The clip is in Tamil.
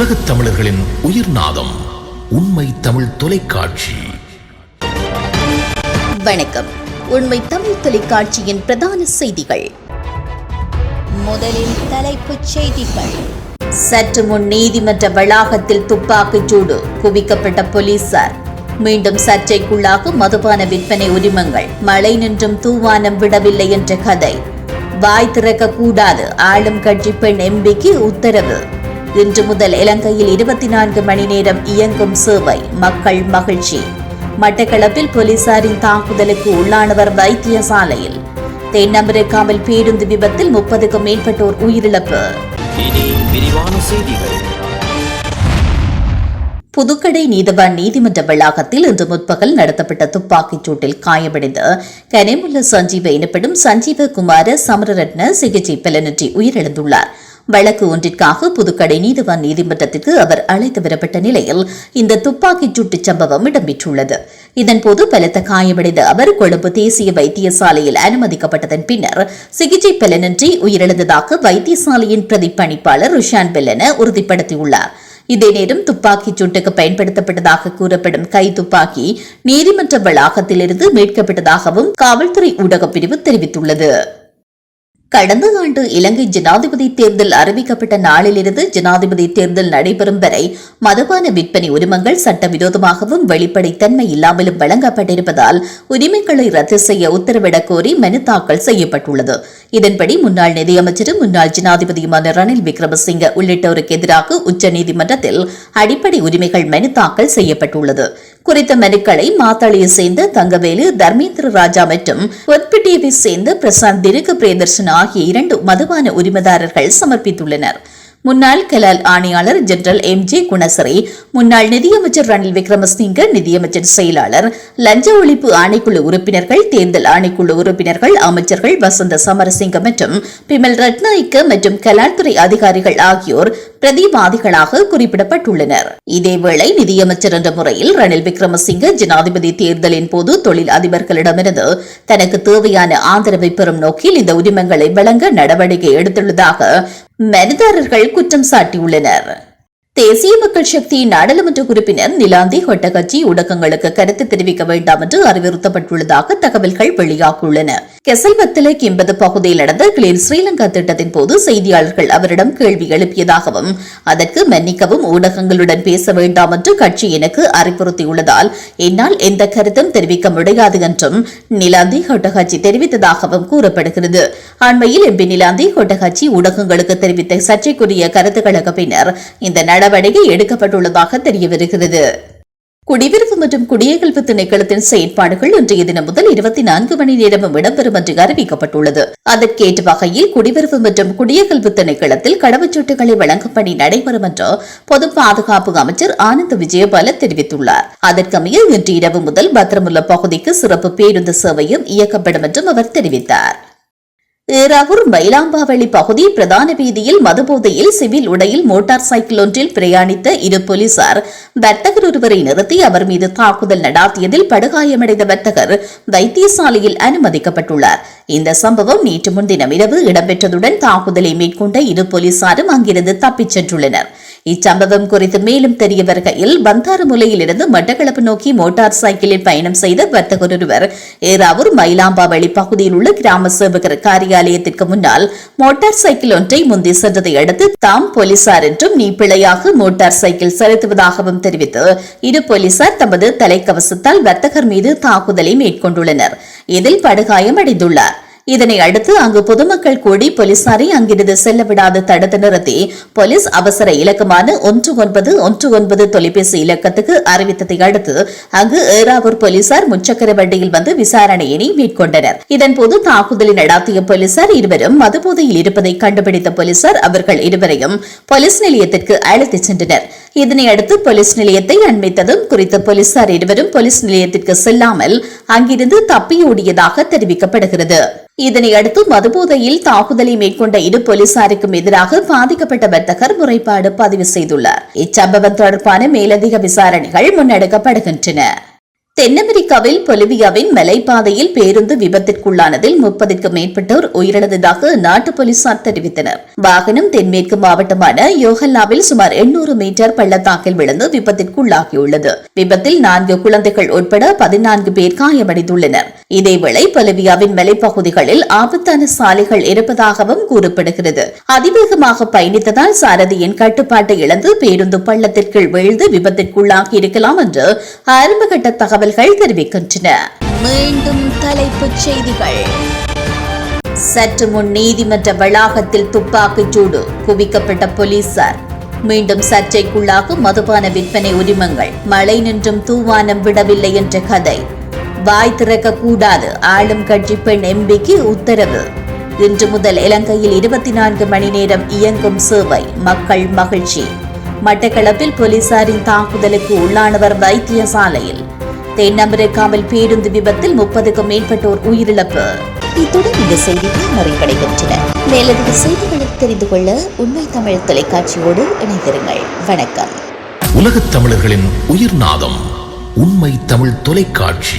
உலகத் தமிழர்களின் உயிர் நாதம் உண்மை தமிழ் தொலைக்காட்சி. வணக்கம். உண்மை தமிழ் தொலைக்காட்சியின் பிரதான செய்திகள். முதலில் தலைப்புச் செய்திகள். சற்று முன் நீதிமன்ற வளாகத்தில் துப்பாக்கிச் சூடு குவிக்கப்பட்ட போலீசார். மீண்டும் சர்ச்சைக்குள்ளாக மதுபான விற்பனை உரிமங்கள். மழை நின்றும் தூவானம் விடவில்லை என்ற கதை. வாய் திறக்க கூடாது ஆளும் கட்சி பெண் எம்பிக்கு உத்தரவு. இன்று முதல் இலங்கையில் இருபத்தி நான்கு மணி நேரம் இயங்கும் சேவை. மக்கள் மகிழ்ச்சி. மட்டக்களப்பில் போலீசாரின் தாக்குதலுக்கு உள்ளானவர் வைத்தியசாலையில். தென் அமெரிக்காவில் பேருந்து விபத்தில் முப்பதுக்கும் மேற்பட்டோர் உயிரிழப்பு. புதுக்கடை நீதவான் நீதிமன்ற வளாகத்தில் இன்று முற்பகல் நடத்தப்பட்ட துப்பாக்கிச் சூட்டில் காயமடைந்த கனேமுல்ல சஞ்சீவ எனப்படும் சஞ்சீவ குமார சமரரட்ன சிகிச்சை பலனின்றி உயிரிழந்துள்ளார். வழக்கு ஒன்றிற்காக புதுக்கடை நீதிவான் நீதிமன்றத்திற்கு அவர் அழைத்து வரப்பட்ட நிலையில் இந்த துப்பாக்கிச் சூட்டுச் சம்பவம் இடம்பெற்றுள்ளது. இதன்போது பலத்த காயமடைந்த அவர் கொழும்பு தேசிய வைத்தியசாலையில் அனுமதிக்கப்பட்டதன் பின்னர் சிகிச்சை பலனின்றி உயிரிழந்ததாக வைத்தியசாலையின் பிரதிப்பணிப்பாளர் ருஷான் பெல்லன உறுதிப்படுத்தியுள்ளார். இதே நேரம் துப்பாக்கிச் சூட்டுக்கு பயன்படுத்தப்பட்டதாக கூறப்படும் கை துப்பாக்கி நீதிமன்ற வளாகத்திலிருந்து மீட்கப்பட்டதாகவும் காவல்துறை ஊடகப் பிரிவு தெரிவித்துள்ளது. கடந்த ஆண்டு இலங்கை ஜனாதிபதி தேர்தல் அறிவிக்கப்பட்ட நாளிலிருந்து ஜனாதிபதி தேர்தல் நடைபெறும் வரை மதுபான விற்பனை உரிமங்கள் சட்டவிரோதமாகவும் வெளிப்படைத்தன்மை இல்லாமலும் வழங்கப்பட்டிருப்பதால் உரிமைகளை ரத்து செய்ய உத்தரவிடக் கோரி மனு தாக்கல் செய்யப்பட்டுள்ளது. இதன்படி முன்னாள் நிதியமைச்சரும் முன்னாள் ஜனாதிபதியுமான ரணில் விக்ரமசிங்க உள்ளிட்டோருக்கு எதிராக உச்சநீதிமன்றத்தில் அடிப்படை உரிமைகள் மனு தாக்கல் செய்யப்பட்டுள்ளது. குறித்த மனுக்களை மாத்தாளியை சேர்ந்த தங்கவேலு தர்மேந்திர ராஜா மற்றும் பொற்பிட்டியை சேர்ந்த பிரசாந்த் திருக்கு பிரியதர்ஷன் ஆகிய இரண்டு மதுபான உரிமதாரர்கள் சமர்ப்பித்துள்ளனர். முன்னாள் கலால் ஆணையாளர் ஜெனரல் எம் ஜே குணசரி முன்னாள் நிதியமைச்சர் ரணில் விக்ரமசிங்க நிதியமைச்சர் செயலாளர் லஞ்ச ஒழிப்பு ஆணைக்குழு உறுப்பினர்கள் தேர்தல் ஆணைக்குழு உறுப்பினர்கள் அமைச்சர்கள் வசந்த சமரசிங்க மற்றும் பிமல் ரட்நாயக்க மற்றும் கலால்துறை அதிகாரிகள் ஆகியோர் பிரதிவாதிகளாக குறிப்பிடப்பட்டுள்ளனர். இதேவேளை நிதியமைச்சர் என்ற முறையில் ரணில் விக்ரமசிங்க ஜனாதிபதி தேர்தலின் போது தொழில் அதிபர்களிடமிருந்து தனக்கு தேவையான ஆதரவை பெறும் நோக்கில் இந்த உரிமங்களை வழங்க நடவடிக்கை எடுத்துள்ளதாக மனுதாரர்கள் குற்றம் சாட்டியுள்ளனர். தேசிய மக்கள் சக்தி நாடாளுமன்ற உறுப்பினர் நிலாந்தி கொட்டகச்சி ஊடகங்களுக்கு கருத்து தெரிவிக்க வேண்டாம் என்று அறிவுறுத்தப்பட்டுள்ளதாக தகவல்கள் வெளியாகியுள்ளன. கெசல்வத்தில கிம்பது பகுதியில் நடந்த கிளீன் ஸ்ரீலங்கா திட்டத்தின் போது செய்தியாளர்கள் அவரிடம் கேள்வி எழுப்பியதாகவும் அதற்கு மன்னிக்கவும் ஊடகங்களுடன் பேச வேண்டாம் என்று கட்சி எனக்கு அறிவுறுத்தியுள்ளதால் என்னால் எந்த கருத்தும் தெரிவிக்க முடியாது என்றும் நிலாந்தி கொட்டகச்சி தெரிவித்ததாகவும் கூறப்படுகிறது. அண்மையில் எம்பி நிலாந்தி கொட்டகச்சி ஊடகங்களுக்கு தெரிவித்த சர்ச்சைக்குரிய கருத்துக்களுக்கு பின்னர் இந்த நடவடிக்கை எடுக்கப்பட்டுள்ளதாக தெரியவருகிறது. குடியிருப்பு மற்றும் குடியகல்வு திணைக்களத்தின் செயற்பாடுகள் இன்றைய தினம் முதல் இருபத்தி நான்கு மணி நேரமும் இடம்பெறும் என்று அறிவிக்கப்பட்டுள்ளது. அதற்கேற்ற வகையில் குடியிருப்பு மற்றும் குடியகல்வு திணைக்களத்தில் கடவுச்சீட்டுகளை வழங்கும் பணி நடைபெறும் என்று பொது பாதுகாப்பு அமைச்சர் ஆனந்த் விஜயபால தெரிவித்துள்ளார். அதற்கமைய இன்று இரவு முதல் பத்திரமுள்ள பகுதிக்கு சிறப்பு பேருந்து சேவையும் இயக்கப்படும் என்றும் அவர் தெரிவித்தார். ஏறாவூர் மயிலாம்பாவளி பகுதி பிரதான வீதியில் மதுபோதையில் சிவில் உடையில் மோட்டார் சைக்கிள் ஒன்றில் பிரயாணித்த இரு போலீசார் வர்த்தகர் ஒருவரை நிறுத்தி அவர் மீது தாக்குதல் நடாத்தியதில் படுகாயமடைந்த வர்த்தகர் வைத்தியசாலையில் அனுமதிக்கப்பட்டுள்ளார். இந்த சம்பவம் நேற்று முன்தினம் இரவு இடம்பெற்றதுடன் தாக்குதலை மேற்கொண்ட இரு போலீசாரும் அங்கிருந்து தப்பிச் சென்றுள்ளனர். இச்சம்பவம் குறித்து மேலும் தெரிய வருகையில் பந்தாரமுலையிலிருந்து மட்டக்களப்பு நோக்கி மோட்டார் சைக்கிளில் பயணம் செய்த வர்த்தகர் ஒருவர் ஏறாவூர் மயிலாம்பாவளி பகுதியில் உள்ள கிராம சேவகர் காரியாலயத்திற்கு முன்னால் மோட்டார் சைக்கிள் ஒன்றை முந்தி சென்றதை அடுத்து தாம் போலீசார் என்றும் நீ பிழையாக மோட்டார் சைக்கிள் செலுத்துவதாகவும் தெரிவித்து இரு போலீசார் தமது தலைக்கவசத்தால் வர்த்தகர் மீது தாக்குதலை மேற்கொண்டுள்ளனர். இதில் படுகாயம் அடைந்துள்ளார் இதனை அடுத்து அங்கு பொதுமக்கள் கூடி போலீசாரை அங்கிருந்து செல்ல விடாது தடுத்து நிறுத்தி போலீஸ் அவசர இலக்கமான ஒன்று ஒன்பது ஒன்று ஒன்பது தொலைபேசி இலக்கத்துக்கு அறிவித்ததை அடுத்து அங்கு ஏறாவூர் போலீசார் முச்சக்கர வண்டியில் வந்து விசாரணையினை மேற்கொண்டனர். இதன்போது தாக்குதலை நடாத்திய போலீசார் இருவரும் மதுபோதையில் இருப்பதை கண்டுபிடித்த போலீசார் அவர்கள் இருவரையும் போலீஸ் நிலையத்திற்கு அழைத்துச் சென்றனர். இதனையடுத்து போலீஸ் நிலையத்தை அண்மித்ததும் குறித்த போலீசார் இருவரும் போலீஸ் நிலையத்திற்கு செல்லாமல் அங்கிருந்து தப்பியோடியதாக தெரிவிக்கப்படுகிறது. இதனை அடுத்து மதுபோதையில் தாக்குதலை மேற்கொண்ட இரு போலீசாருக்கும் எதிராக பாதிக்கப்பட்ட வர்த்தகர் முறைப்பாடு பதிவு செய்துள்ளார். இச்சம்பவம் தொடர்பான மேலதிக விசாரணைகள் முன்னெடுக்கப்படுகின்றன. தென்னமெரிக்காவில் பொலிவியாவின் மலைப்பாதையில் பேருந்து விபத்திற்குள்ளானதில் முப்பதுக்கும் மேற்பட்டோர் உயிரிழந்ததாக நாட்டு போலீசார் தெரிவித்தனர். வாகனம் தென்மேற்கு மாவட்டமான யோகல்லாவில் சுமார் 800 மீட்டர் பள்ளத்தாக்கில் விழுந்து விபத்திற்குள்ளாகியுள்ளது. விபத்தில் நான்கு குழந்தைகள் உட்பட பதினான்கு பேர் காயமடைந்துள்ளனர். இதேவேளை பொலிவியாவின் மலைப்பகுதிகளில் ஆபத்தான சாலைகள் இருப்பதாகவும் கூறப்படுகிறது. அதிவேகமாக பயணித்ததால் சாரதியின் கட்டுப்பாட்டை இழந்து பேருந்து பள்ளத்திற்குள் வீழ்ந்து விபத்திற்குள்ளாகி இருக்கலாம் என்று ஆரம்பகட்ட தகவல் தகவல்கள் தெரிவிக்கின்றன. மீண்டும் தலைப்புச் செய்திகள். சற்று முன் நீதிமன்ற வளாகத்தில் துப்பாக்கிச் சூடு குவிக்கப்பட்ட போலீசார். மீண்டும் சர்ச்சைக்குள்ளாக மதுபான விற்பனை உரிமங்கள் மழை நின்றும் தூவானம் விடவில்லை என்ற கதை. வாய் திறக்க கூடாது ஆளும் கட்சி பெண் எம்பிக்கு உத்தரவு. இன்று முதல் இலங்கையில் இருபத்தி நான்கு மணி நேரம் இயங்கும் சேவை மக்கள் மகிழ்ச்சி. மட்டக்களப்பில் போலீசாரின் தாக்குதலுக்கு உள்ளானவர் வைத்தியசாலையில். தென் அமெரிக்காவில் பேருந்து விபத்தில் முப்பதுக்கும் மேற்பட்டோர் உயிரிழப்பு. இத்துடன் இந்த செய்திகள் நிறைவடைகின்றன. மேலதிக செய்திகளை தெரிந்து கொள்ள உண்மை தமிழ் தொலைக்காட்சியோடு இணைந்திருங்கள். வணக்கம். உலகத் தமிழர்களின் உயிர்நாதம் உண்மை தமிழ் தொலைக்காட்சி.